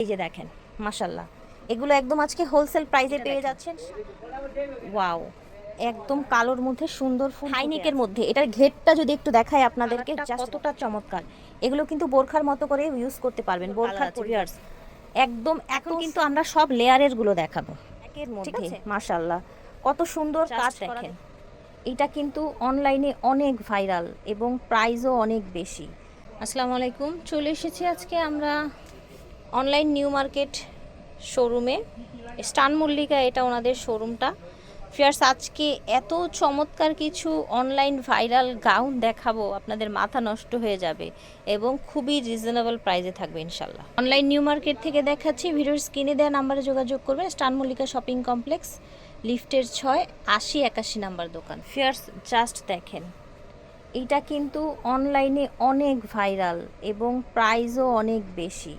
এই যে দেখেন মাশাল্লাহ এগুলো একদম আজকে হোলসেল প্রাইসে পেয়ে যাচ্ছেন। ওয়াও একদম কালোর মধ্যে সুন্দর ফুল হাইনিকের মধ্যে। এটার ঘেরটা যদি একটু দেখায় আপনাদেরকে কতটা চমৎকার। এগুলো কিন্তু বোরখার মতো করে ইউজ করতে পারবেন বোরখার কোরিয়ার্স একদম এখন কিন্তু আমরা সব লেয়ারেরগুলো দেখাবো। একের মধ্যে মাশাল্লাহ কত সুন্দর কাজ দেখেন। এটা কিন্তু অনলাইনে অনেক ভাইরাল এবং প্রাইসও অনেক বেশি। আসসালামু আলাইকুম। চলে এসেছি আজকে আমরা অনলাইন নিউ মার্কেট শোরুমে স্টান মল্লিকা, এটা ওনাদের শোরুমটা ফিয়ার্স আজকে এত চমৎকার কিছু অনলাইন ভাইরাল গাউন দেখাবো, আপনাদের মাথা নষ্ট হয়ে যাবে এবং খুবই রিজনেবল প্রাইসে থাকবে ইনশাল্লাহ অনলাইন নিউ মার্কেট থেকে দেখাচ্ছি, ভিডিওর স্ক্রিনে দেওয়া নাম্বারে যোগাযোগ করবেন, স্টান মল্লিকা শপিং কমপ্লেক্স লিফটের ছয়, আশি একাশি নাম্বার দোকান। ফিয়ার্স জাস্ট দেখেন, এটা কিন্তু অনলাইনে অনেক ভাইরাল এবং প্রাইসও অনেক বেশি।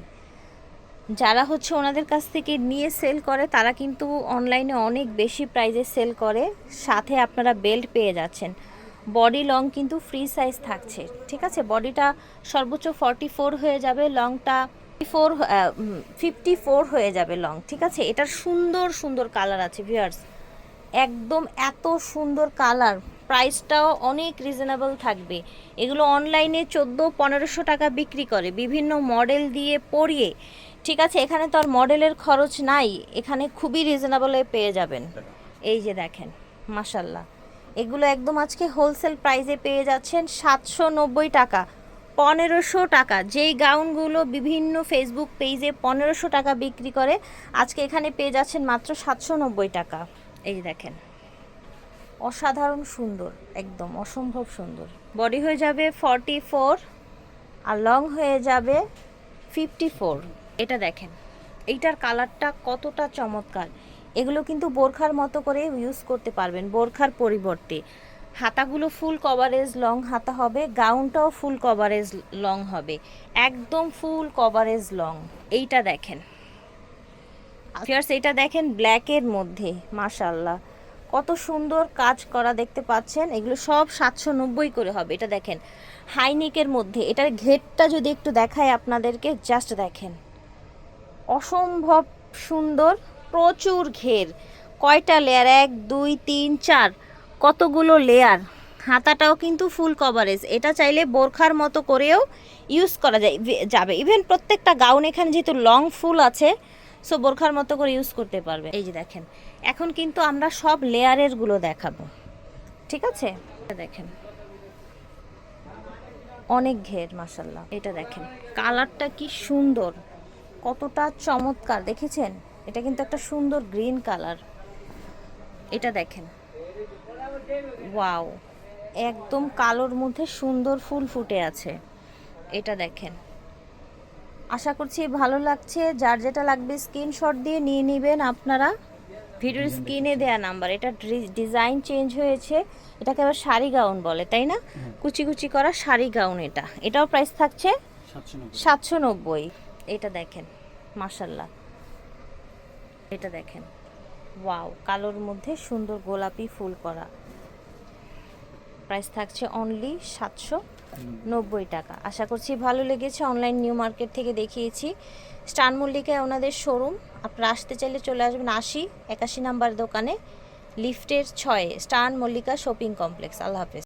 যারা হচ্ছে ওনাদের কাছ থেকে নিয়ে সেল করে, তারা কিন্তু অনলাইনে অনেক বেশি প্রাইজে সেল করে। সাথে আপনারা বেল্ট পেয়ে যাচ্ছেন। বডি লং কিন্তু ফ্রি সাইজ থাকছে, ঠিক আছে? বডিটা সর্বোচ্চ ফর্টি ফোর হয়ে যাবে লংটা ফোর ফিফটি ফোর হয়ে যাবে লং ঠিক আছে? এটার সুন্দর সুন্দর কালার আছে ভিউয়ার্স একদম এত সুন্দর কালার। প্রাইসটাও অনেক রিজনেবল থাকবে। এগুলো অনলাইনে চোদ্দ পনেরোশো টাকা বিক্রি করে। বিভিন্ন মডেল দিয়ে পরিয়ে। ঠিক আছে, এখানে তো আর মডেলের খরচ নাই। এখানে খুবই রিজনেবলে পেয়ে যাবেন। এই যে দেখেন মাসাল্লাহ এগুলো একদম আজকে হোলসেল প্রাইসে পেয়ে যাচ্ছেন সাতশো নব্বই টাকা। পনেরোশো টাকা। যেই গাউনগুলো বিভিন্ন ফেসবুক পেজে পনেরোশো টাকা বিক্রি করে, আজকে এখানে পেয়ে যাচ্ছেন মাত্র সাতশো নব্বই টাকা। এই দেখেন। অসাধারণ সুন্দর, একদম অসম্ভব সুন্দর। বডি হয়ে যাবে ফর্টি ফোর আর লং হয়ে যাবে ফিফটি ফোর এটা দেখেন, এইটার কালারটা কতটা চমৎকার। এগুলো কিন্তু বোরখার মতো করে ইউজ করতে পারবেন, বোরখার পরিবর্তে। হাতাগুলো ফুল কভারেজ লং হাতা হবে গাউনটাও ফুল কভারেজ লং হবে, একদম ফুল কভারেজ লং এইটা দেখেন। ফিয়ার্স এটা দেখেন ব্ল্যাকের মধ্যে মাশাল্লাহ কত সুন্দর কাজ করা দেখতে পাচ্ছেন। এগুলো সব সাতশো নব্বই করে হবে, এটা দেখেন। হাইনিকের মধ্যে, এটার ঘেরটা যদি একটু দেখায় আপনাদেরকে জাস্ট দেখেন। অসম্ভব সুন্দর, প্রচুর ঘের। কয়টা লেয়ার এক, দুই, তিন, চার। কতগুলো লেয়ার হাতাটাও কিন্তু ফুল কভারেজ এটা চাইলে বোরখার মতো করেও ইউজ করা যায়, যাবে। ইভেন প্রত্যেকটা গাউন এখানে যেহেতু লং ফুল আছে সো বোরখার মতো করে ইউজ করতে পারবে। এই যে দেখেন, এখন কিন্তু আমরা সব লেয়ারেরগুলো দেখাবো। ঠিক আছে? দেখেন। অনেক ঘের মাসাল্লাহ এটা দেখেন, কালারটা কি সুন্দর। কতটা চমৎকার, দেখেছেন? এটা কিন্তু একটা সুন্দর গ্রিন কালার। এটা দেখেন। ওয়াও! একদম কালোর মধ্যে সুন্দর ফুল ফুটে আছে। এটা দেখেন। আশা করছি ভালো লাগছে। যার যেটা লাগবে স্ক্রিনশট দিয়ে নিয়ে নেবেন আপনারা। ভিডিওর স্ক্রিনে দেয়া নাম্বার এটা ডিজাইন চেঞ্জ হয়েছে। এটাকে আবার শাড়ি গাউন বলে তাই না? কুচি কুচি করা শাড়ি গাউন এটা। এটাও প্রাইস থাকছে সাতশো নব্বই। এটা দেখেন মাসাল্লাহ এটা দেখেন ওয়াও কালোর মধ্যে সুন্দর গোলাপি ফুল করা। প্রাইস থাকছে অনলি সাতশো নব্বই টাকা। আশা করছি ভালো লেগেছে। অনলাইন নিউ মার্কেট থেকে দেখিয়েছি। স্টান মল্লিকায় ওনাদের শোরুম আপনারা আসতে চাইলে চলে আসবেন আশি, একাশি নাম্বার দোকানে। লিফটের ছয়ে স্টান মল্লিকা শপিং কমপ্লেক্স আল্লাহ হাফেজ।